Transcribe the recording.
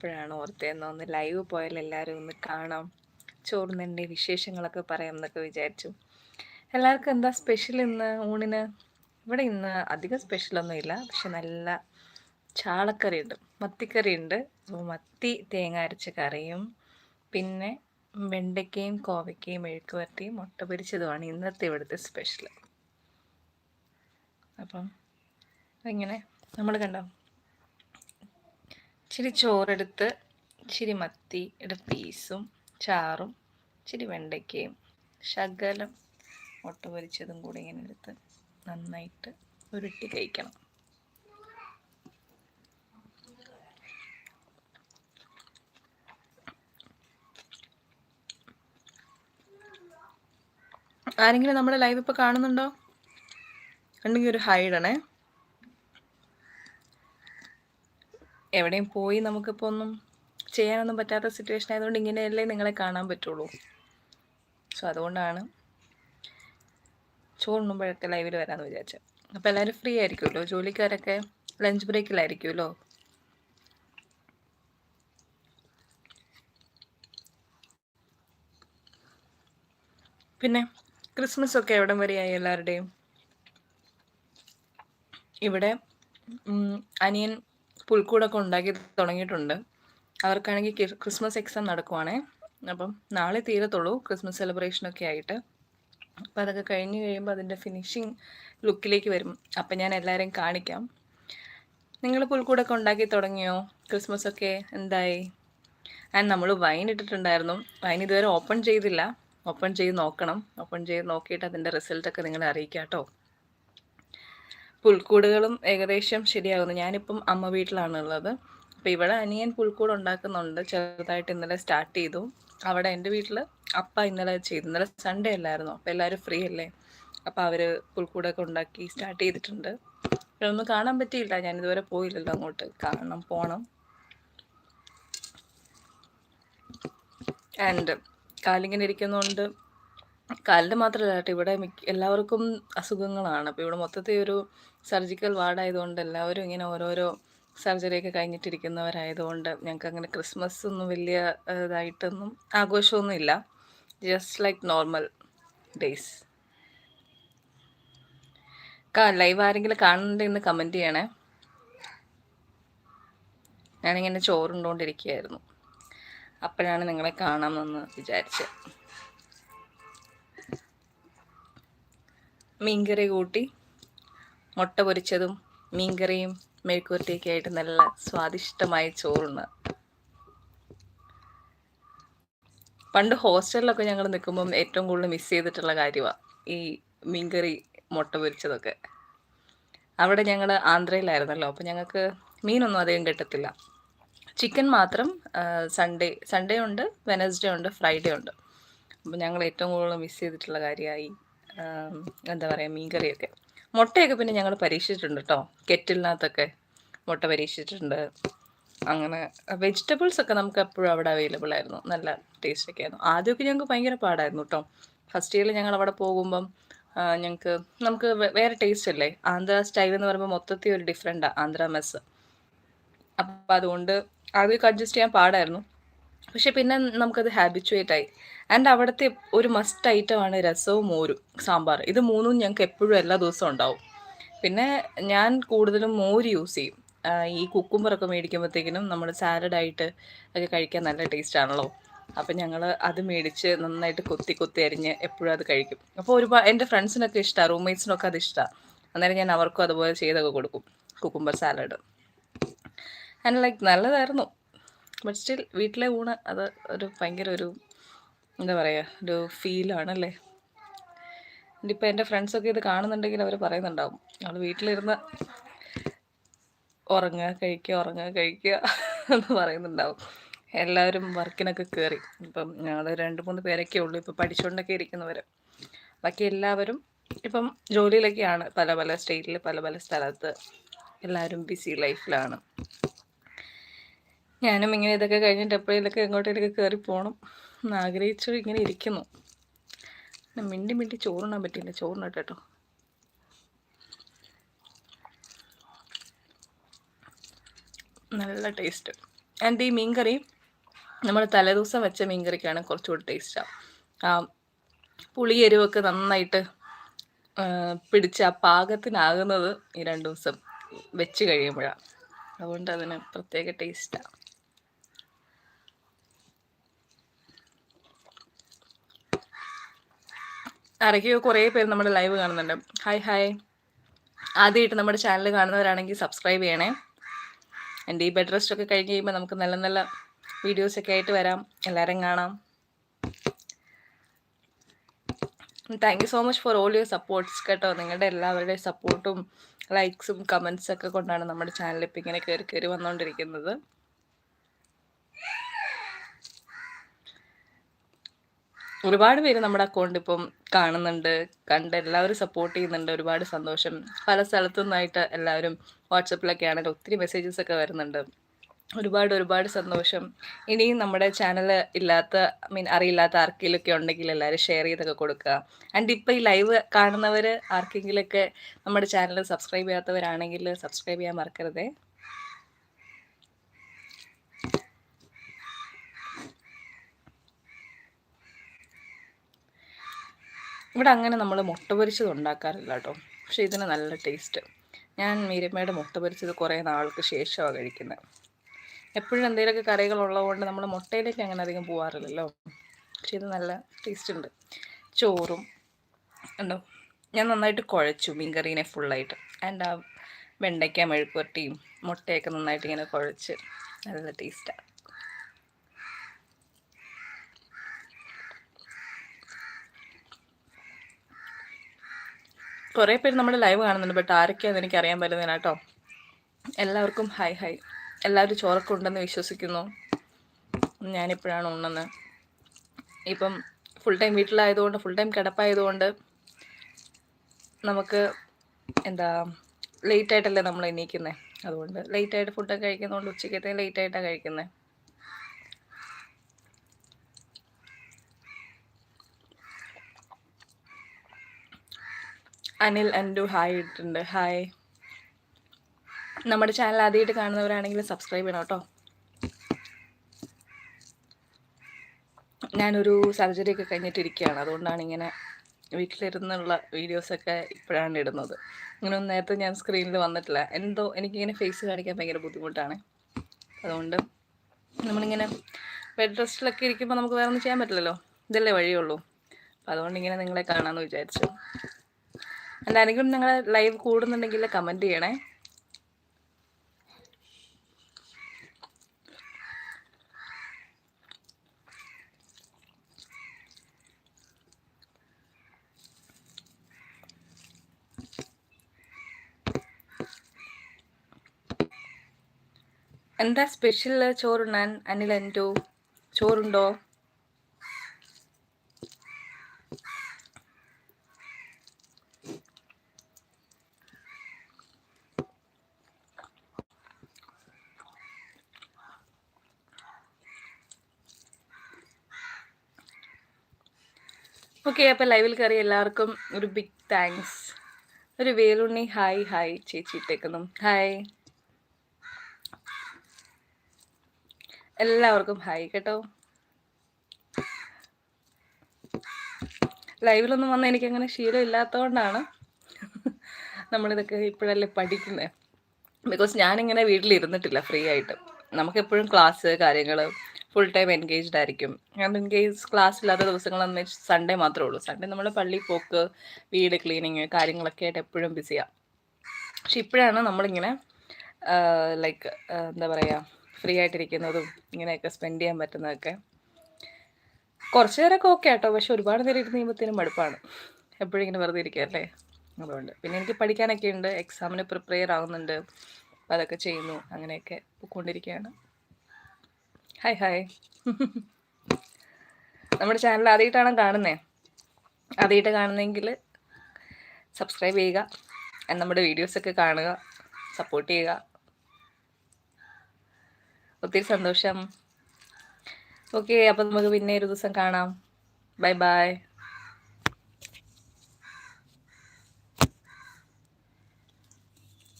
അപ്പോഴാണ് ഓർത്തേന്ന് ഒന്ന് ലൈവ് പോയാൽ എല്ലാവരും ഒന്ന് കാണാം. ചോറിന്റെ വിശേഷങ്ങളൊക്കെ പറയാം എന്നൊക്കെ വിചാരിച്ചു. എല്ലാവർക്കും എന്താ സ്പെഷ്യൽ ഇന്ന് ഊണിന്? ഇവിടെ ഇന്ന് അധികം സ്പെഷ്യലൊന്നും ഇല്ല. പക്ഷെ നല്ല ചാളക്കറി ഉണ്ട്. മത്തിക്കറി ഉണ്ട്. അപ്പോൾ മത്തി തേങ്ങ അരച്ച കറിയും പിന്നെ വെണ്ടയ്ക്കയും കോവയ്ക്കയും മെഴുക്ക് വരട്ടിയും മുട്ട പൊരിച്ചതുമാണ് ഇന്നത്തെ ഇവിടുത്തെ സ്പെഷ്യൽ അപ്പം ഇങ്ങനെ നമ്മൾ കണ്ടോ? ഇച്ചിരി ചോറെടുത്ത് ഇച്ചിരി മത്തിയുടെ പീസും ചാറും ഇച്ചിരി വെണ്ടയ്ക്കയും ശകലം മുട്ട പൊരിച്ചതും കൂടി ഇങ്ങനെ എടുത്ത് നന്നായിട്ട് ഉരുട്ടി കഴിക്കണം. ആരെങ്കിലും നമ്മുടെ ലൈവ് ഇപ്പോൾ കാണുന്നുണ്ടോ? ഉണ്ടെങ്കിൽ ഒരു ഹൈഡണേ എവിടെയും പോയി നമുക്കിപ്പോൾ ഒന്നും ചെയ്യാനൊന്നും പറ്റാത്ത സിറ്റുവേഷൻ ആയതുകൊണ്ട് ഇങ്ങനെയല്ലേ നിങ്ങളെ കാണാൻ പറ്റുള്ളൂ. സോ അതുകൊണ്ടാണ് ചോറുണ്ണുമ്പോഴൊക്കെ ലൈവിൽ വരാമെന്ന് വിചാരിച്ചത് അപ്പോൾ എല്ലാവരും ഫ്രീ ആയിരിക്കുമല്ലോ? ജോലിക്കാരൊക്കെ ലഞ്ച് ബ്രേക്കിലായിരിക്കുമല്ലോ പിന്നെ ക്രിസ്മസ് ഒക്കെ എവിടം വരെയായി എല്ലാവരുടെയും ഇവിടെ അനിയൻ പുൽക്കൂടൊക്കെ ഉണ്ടാക്കി തുടങ്ങിയിട്ടുണ്ട്. അവർക്കാണെങ്കിൽ ക്രിസ്മസ് എക്സാം നടക്കുവാണേ. അപ്പം നാളെ തീരത്തുള്ളൂ ക്രിസ്മസ് സെലിബ്രേഷനൊക്കെ ആയിട്ട്. അപ്പോൾ അതൊക്കെ കഴിഞ്ഞ് കഴിയുമ്പോൾ അതിന്റെ ഫിനിഷിങ് ലുക്കിലേക്ക് വരും. അപ്പം ഞാൻ എല്ലാവരെയും കാണിക്കാം. നിങ്ങൾ പുൽക്കൂടൊക്കെ ഉണ്ടാക്കി തുടങ്ങിയോ? ക്രിസ്മസ് ഒക്കെ എന്തായി? ആൻഡ് നമ്മൾ വൈൻ ഇട്ടിട്ടുണ്ടായിരുന്നു. വൈൻ ഇതുവരെ ഓപ്പൺ ചെയ്തില്ല. ഓപ്പൺ ചെയ്ത് നോക്കണം. ഓപ്പൺ ചെയ്ത് നോക്കിയിട്ട് അതിന്റെ റിസൾട്ടൊക്കെ നിങ്ങളെ അറിയിക്കാം കേട്ടോ. പുൽക്കൂടുകളും ഏകദേശം ശരിയാകുന്നു. ഞാനിപ്പം അമ്മ വീട്ടിലാണ് ഉള്ളത് അപ്പോൾ ഇവിടെ അനിയൻ പുൽക്കൂട് ഉണ്ടാക്കുന്നുണ്ട്. ചെറുതായിട്ട് ഇന്നലെ സ്റ്റാർട്ട് ചെയ്തു. അവിടെ എന്റെ വീട്ടിൽ അപ്പ ഇന്നലെ ചെയ്തു. ഇന്നലെ സൺഡേ അല്ലായിരുന്നു. അപ്പോൾ എല്ലാവരും ഫ്രീ അല്ലേ? അപ്പോൾ അവർ പുൽക്കൂടൊക്കെ ഉണ്ടാക്കി സ്റ്റാർട്ട് ചെയ്തിട്ടുണ്ട്. ഒന്നും കാണാൻ പറ്റിയില്ല. ഞാൻ ഇതുവരെ പോയില്ലല്ലോ അങ്ങോട്ട്. കാണണം പോണം. ആൻഡ് കാലിങ്ങനെ ഇരിക്കുന്നതുകൊണ്ട് കാലിന്റെ മാത്രമല്ല കേട്ടോ. ഇവിടെ എല്ലാവർക്കും അസുഖങ്ങളാണ്. അപ്പോൾ ഇവിടെ മൊത്തത്തിൽ ഒരു സർജിക്കൽ വാർഡായതുകൊണ്ട് എല്ലാവരും ഇങ്ങനെ ഓരോരോ സർജറിയൊക്കെ കഴിഞ്ഞിട്ടിരിക്കുന്നവരായതുകൊണ്ട് ഞങ്ങൾക്ക് അങ്ങനെ ക്രിസ്മസ് ഒന്നും വലിയ ഇതായിട്ടൊന്നും ആഘോഷമൊന്നും ഇല്ല just like normal days live ആരെങ്കിലും കാണുന്നുണ്ടെന്ന് കമന്റ് ചെയ്യണേ. ഞാനിങ്ങനെ ചോറുണ്ടോണ്ടിരിക്കുകയായിരുന്നു. അപ്പോഴാണ് നിങ്ങളെ കാണാമെന്ന് വിചാരിച്ചത്. മീൻകറി കൂട്ടി മുട്ട പൊരിച്ചതും മീൻകറിയും മെഴുക്കുവരട്ടിയൊക്കെ ആയിട്ട് നല്ല സ്വാദിഷ്ടമായ ചോറുണ്ട്. പണ്ട് ഹോസ്റ്റലിലൊക്കെ ഞങ്ങൾ നിൽക്കുമ്പം ഏറ്റവും കൂടുതൽ മിസ് ചെയ്തിട്ടുള്ള കാര്യമാണ് ഈ മീൻകറി മുട്ട പൊരിച്ചതൊക്കെ. അവിടെ ഞങ്ങൾ ആന്ധ്രയിലായിരുന്നല്ലോ അപ്പോൾ ഞങ്ങൾക്ക് മീനൊന്നും അധികം കിട്ടത്തില്ല. ചിക്കൻ മാത്രം സൺഡേ സൺഡേ ഉണ്ട് വെനസ്ഡേ ഉണ്ട് ഫ്രൈഡേ ഉണ്ട്. അപ്പോൾ ഞങ്ങൾ ഏറ്റവും കൂടുതൽ മിസ് ചെയ്തിട്ടുള്ള കാര്യമായി എന്താ പറയുക മീൻകറിയൊക്കെ. മുട്ടയൊക്കെ പിന്നെ ഞങ്ങൾ പരീക്ഷിച്ചിട്ടുണ്ട് കേട്ടോ കെറ്റിലിനകത്തൊക്കെ മുട്ട പരീക്ഷിച്ചിട്ടുണ്ട്. അങ്ങനെ വെജിറ്റബിൾസ് ഒക്കെ നമുക്ക് എപ്പോഴും അവിടെ അവൈലബിൾ ആയിരുന്നു. നല്ല ടേസ്റ്റ് ഒക്കെ ആയിരുന്നു. ആദ്യമൊക്കെ ഞങ്ങൾക്ക് ഭയങ്കര പാടായിരുന്നു കേട്ടോ ഫസ്റ്റ് ഇയറിൽ ഞങ്ങൾ അവിടെ പോകുമ്പം ഞങ്ങൾക്ക് നമുക്ക് വേറെ ടേസ്റ്റ് അല്ലേ? ആന്ധ്ര സ്റ്റൈൽ എന്ന് പറയുമ്പോൾ മൊത്തത്തിൽ ഒരു ഡിഫറെന്റാണ് ആന്ധ്ര മെസ്സ് അപ്പം അതുകൊണ്ട് ആദ്യമൊക്കെ അഡ്ജസ്റ്റ് ചെയ്യാൻ പാടായിരുന്നു. പക്ഷെ പിന്നെ നമുക്കത് ഹാബിച്വേറ്റ് ആയി. ആൻഡ് അവിടുത്തെ ഒരു മസ്റ്റ് ഐറ്റമാണ് രസവും മോരും സാമ്പാർ. ഇത് മൂന്നും ഞങ്ങൾക്ക് എപ്പോഴും എല്ലാ ദിവസവും ഉണ്ടാവും. പിന്നെ ഞാൻ കൂടുതലും മോര് യൂസ് ചെയ്യും. ഈ കുക്കുമ്പറൊക്കെ മേടിക്കുമ്പോഴത്തേക്കിനും നമ്മൾ സാലഡായിട്ട് ഒക്കെ കഴിക്കാൻ നല്ല ടേസ്റ്റ് ആണല്ലോ. അപ്പം ഞങ്ങൾ അത് മേടിച്ച് നന്നായിട്ട് കൊത്തി കൊത്തി അരിഞ്ഞ് എപ്പോഴും അത് കഴിക്കും. അപ്പോൾ ഒരുപാട് എന്റെ ഫ്രണ്ട്സിനൊക്കെ ഇഷ്ടമാണ് റൂംമേറ്റ്സിനൊക്കെ അത് ഇഷ്ടമാണ് അന്നേരം ഞാൻ അവർക്കും അതുപോലെ ചെയ്തൊക്കെ കൊടുക്കും കുക്കുമ്പർ സാലഡ് ആൻഡ് ലൈക്ക് നല്ലതായിരുന്നു. ബട്ട് സ്റ്റിൽ വീട്ടിലെ ഊണ് അത് ഒരു ഭയങ്കര ഒരു എന്താ പറയുക ഒരു ഫീലാണല്ലേ ഇപ്പം എന്റെ ഫ്രണ്ട്സൊക്കെ ഇത് കാണുന്നുണ്ടെങ്കിൽ അവർ പറയുന്നുണ്ടാവും. അവൾ വീട്ടിലിരുന്ന് ഉറങ്ങുക കഴിക്കുക ഉറങ്ങുക കഴിക്കുക എന്ന് പറയുന്നുണ്ടാവും. എല്ലാവരും വർക്കിനൊക്കെ കയറി ഇപ്പം ഞങ്ങൾ രണ്ട് മൂന്ന് പേരൊക്കെ ഉള്ളൂ. ഇപ്പം പഠിച്ചുകൊണ്ടൊക്കെ ഇരിക്കുന്നവർ ബാക്കി എല്ലാവരും ഇപ്പം ജോലിയിലൊക്കെയാണ്. പല പല സ്റ്റേറ്റിൽ പല പല സ്ഥലത്ത് എല്ലാവരും ബിസി ലൈഫിലാണ് ഞാനും ഇങ്ങനെ ഇതൊക്കെ കഴിഞ്ഞിട്ട് എപ്പോഴേലൊക്കെ എങ്ങോട്ടേലൊക്കെ കയറി പോകണം എന്ന് ആഗ്രഹിച്ചു ഇങ്ങനെ ഇരിക്കുന്നു. മിണ്ടി മിണ്ടി ചോറുണ്ണാൻ പറ്റില്ല ചോറിനട്ടെ കേട്ടോ. നല്ല ടേസ്റ്റ്. ആൻഡ് ഈ മീൻകറി നമ്മൾ തലേദിവസം വെച്ച മീൻകറിക്കാണ് കുറച്ചുകൂടി ടേസ്റ്റാണ് ആ പുളി എരിവൊക്കെ നന്നായിട്ട് പിടിച്ച് ആ പാകത്തിനാകുന്നത് ഈ രണ്ട് ദിവസം വെച്ച് കഴിയുമ്പോഴാണ് അതുകൊണ്ട് അതിന് പ്രത്യേക ടേസ്റ്റാണ് ആരൊക്കെയോ കുറേ പേര് നമ്മുടെ ലൈവ് കാണുന്നുണ്ട്. ഹായ് ഹായ് ആദ്യമായിട്ട് നമ്മുടെ ചാനൽ കാണുന്നവരാണെങ്കിൽ സബ്സ്ക്രൈബ് ചെയ്യണേ. എന്റെ ഈ ബെഡ് റെസ്റ്റ് ഒക്കെ കഴിഞ്ഞ് കഴിയുമ്പോൾ നമുക്ക് നല്ല നല്ല വീഡിയോസ് ഒക്കെ ആയിട്ട് വരാം. എല്ലാവരും കാണാം. Thank you so much for all your supports കേട്ടോ. നിങ്ങളുടെ എല്ലാവരുടെയും സപ്പോർട്ടും ലൈക്സും കമൻസും ഒക്കെ കൊണ്ടാണ് നമ്മുടെ ചാനൽ ഇപ്പം ഇങ്ങനെ കയറി കയറി വന്നുകൊണ്ടിരിക്കുന്നത് ഒരുപാട് പേര് നമ്മുടെ അക്കൗണ്ട് ഇപ്പം കാണുന്നുണ്ട്. കണ്ട് എല്ലാവരും സപ്പോർട്ട് ചെയ്യുന്നുണ്ട്. ഒരുപാട് സന്തോഷം. പല സ്ഥലത്തു നിന്നായിട്ട് എല്ലാവരും വാട്സപ്പിലൊക്കെ ആണെങ്കിൽ ഒത്തിരി മെസ്സേജസ് ഒക്കെ വരുന്നുണ്ട്. ഒരുപാട് ഒരുപാട് സന്തോഷം. ഇനിയും നമ്മുടെ ചാനൽ ഇല്ലാത്ത മീൻ അറിയില്ലാത്ത ആർക്കെങ്കിലുമൊക്കെ ഉണ്ടെങ്കിൽ എല്ലാവരും ഷെയർ ചെയ്തൊക്കെ കൊടുക്കുക. ആൻഡ് ഇപ്പോൾ ഈ ലൈവ് കാണുന്നവർ ആർക്കെങ്കിലുമൊക്കെ നമ്മുടെ ചാനൽ സബ്സ്ക്രൈബ് ചെയ്യാത്തവരാണെങ്കിൽ സബ്സ്ക്രൈബ് ചെയ്യാൻ മറക്കരുതേ. ഇവിടെ അങ്ങനെ നമ്മൾ മുട്ട പൊരിച്ചത് ഉണ്ടാക്കാറില്ല കേട്ടോ. പക്ഷേ ഇതിന് നല്ല ടേസ്റ്റ് ഞാൻ മീരമ്മയുടെ മുട്ട പൊരിച്ചത് കുറേ നാൾക്ക് ശേഷമാണ് കഴിക്കുന്നത്. എപ്പോഴും എന്തെങ്കിലുമൊക്കെ കറികൾ ഉള്ളതുകൊണ്ട് നമ്മൾ മുട്ടയിലേക്ക് അങ്ങനെ അധികം പോകാറില്ലല്ലോ പക്ഷേ ഇത് നല്ല ടേസ്റ്റ് ഉണ്ട്. ചോറും ഉണ്ടോ ഞാൻ നന്നായിട്ട് കുഴച്ചു മീൻ കറീനെ ഫുള്ളായിട്ട് ആൻഡ് ആ വെണ്ടയ്ക്ക മെഴുക്കുവരട്ടിയും മുട്ടയൊക്കെ നന്നായിട്ട് ഇങ്ങനെ കുഴച്ച് നല്ല ടേസ്റ്റാണ് കുറേ പേര് നമ്മുടെ ലൈവ് കാണുന്നുണ്ട് ബട്ട് ആരൊക്കെയാണെന്ന് എനിക്ക് അറിയാൻ പറ്റുന്നതിനാ കേട്ടോ. എല്ലാവർക്കും ഹായ് ഹായ് എല്ലാവരും ചോറൊക്കെ ഉണ്ടെന്ന് വിശ്വസിക്കുന്നു. ഞാനിപ്പോഴാണ് ഉണ്ടെന്ന് ഇപ്പം ഫുൾ ടൈം വീട്ടിലായതുകൊണ്ട് ഫുൾ ടൈം കിടപ്പായതുകൊണ്ട് നമുക്ക് എന്താ ലേറ്റ് ആയിട്ടല്ലേ നമ്മൾ എണീക്കുന്നത് അതുകൊണ്ട് ലേറ്റ് ആയിട്ട് ഫുഡൊക്കെ കഴിക്കുന്നതുകൊണ്ട് ഉച്ചക്കത്തെ ലേറ്റ് ആയിട്ടാണ് കഴിക്കുന്നത് അനിൽ അൻഡു ഹായ് ഇട്ടിട്ടുണ്ട്. ഹായ്. നമ്മുടെ ചാനൽ ആദ്യമായിട്ട് കാണുന്നവരാണെങ്കിൽ സബ്സ്ക്രൈബ് ചെയ്യണം കേട്ടോ. ഞാനൊരു സർജറി ഒക്കെ കഴിഞ്ഞിട്ടിരിക്കുകയാണ് അതുകൊണ്ടാണ് ഇങ്ങനെ വീട്ടിലിരുന്നുള്ള വീഡിയോസൊക്കെ ഇപ്പോഴാണ് ഇടുന്നത്. ഇങ്ങനെ നേരത്തെ ഞാൻ സ്ക്രീനിൽ വന്നിട്ടില്ല. എന്തോ എനിക്കിങ്ങനെ ഫേസ് കാണിക്കാൻ ഭയങ്കര ബുദ്ധിമുട്ടാണ്. അതുകൊണ്ട് നമ്മളിങ്ങനെ ബെഡ് റെസ്റ്റിലൊക്കെ ഇരിക്കുമ്പോൾ നമുക്ക് വേറെ ഒന്നും ചെയ്യാൻ പറ്റില്ലല്ലോ. ഇതല്ലേ വഴിയുള്ളൂ. അപ്പോൾ അതുകൊണ്ട് ഇങ്ങനെ നിങ്ങളെ കാണാമെന്ന് വിചാരിച്ചു. എന്താണെങ്കിലും നിങ്ങൾ ലൈവ് കൂടുന്നുണ്ടെങ്കിൽ കമന്റ് ചെയ്യണേ. എന്താ സ്പെഷ്യൽ ചോറുണ്ണാൻ അനിൽ എന്റെ ചോറുണ്ടോ? ഓക്കെ അപ്പം ലൈവിൽ കയറി എല്ലാവർക്കും ഒരു ബിഗ് താങ്ക്സ് ഒരു വേലുണ്ണി ഹായ് ഹായ് ചേച്ചി ഇട്ടേക്കുന്നു. ഹായ് എല്ലാവർക്കും ഹായ് കേട്ടോ. ലൈവിലൊന്നും വന്ന എനിക്ക് അങ്ങനെ ശീലം ഇല്ലാത്തതുകൊണ്ടാണ് നമ്മളിതൊക്കെ ഇപ്പോഴല്ലേ പഠിക്കുന്നത് ബിക്കോസ് ഞാനിങ്ങനെ വീട്ടിലിരുന്നിട്ടില്ല ഫ്രീ ആയിട്ട്. നമുക്കെപ്പോഴും ക്ലാസ് കാര്യങ്ങൾ ഫുൾ ടൈം എൻഗേജ്ഡ് ആയിരിക്കും. ഞാൻ എൻഗേജ് കേസ് ക്ലാസ് ഇല്ലാത്ത ദിവസങ്ങളെന്ന് സൺഡേ മാത്രമേ ഉള്ളൂ. സൺഡേ നമ്മൾ പള്ളി പോക്ക് വീട് ക്ലീനിങ് കാര്യങ്ങളൊക്കെ ആയിട്ട് എപ്പോഴും ബിസിയാണ് പക്ഷെ ഇപ്പോഴാണ് നമ്മളിങ്ങനെ ലൈക്ക് എന്താ പറയുക ഫ്രീ ആയിട്ടിരിക്കുന്നതും ഇങ്ങനെയൊക്കെ സ്പെൻഡ് ചെയ്യാൻ പറ്റുന്നതൊക്കെ. കുറച്ച് നേരമൊക്കെ ഓക്കെ ആട്ടോ. പക്ഷെ ഒരുപാട് നേരം ഇരുന്ന് കഴിയുമ്പോഴത്തേനും മടുപ്പാണ്. എപ്പോഴും ഇങ്ങനെ വെറുതെ ഇരിക്കുക അല്ലേ? അതുകൊണ്ട്. പിന്നെ എനിക്ക് പഠിക്കാനൊക്കെ ഉണ്ട്. എക്സാമിന് പ്രിപ്പയർ ആവുന്നുണ്ട്. അതൊക്കെ ചെയ്യുന്നു. അങ്ങനെയൊക്കെ പോയിക്കൊണ്ടിരിക്കുകയാണ്. ഹായ് ഹായ് നമ്മുടെ ചാനൽ ആദ്യമായിട്ടാണ് കാണുന്നത് ആദ്യമായിട്ട് കാണുന്നെങ്കിൽ സബ്സ്ക്രൈബ് ചെയ്യുക നമ്മുടെ വീഡിയോസൊക്കെ കാണുക സപ്പോർട്ട് ചെയ്യുക. ഒത്തിരി സന്തോഷം. ഓക്കെ അപ്പം നമുക്ക് പിന്നെ ഒരു ദിവസം കാണാം. Bye bye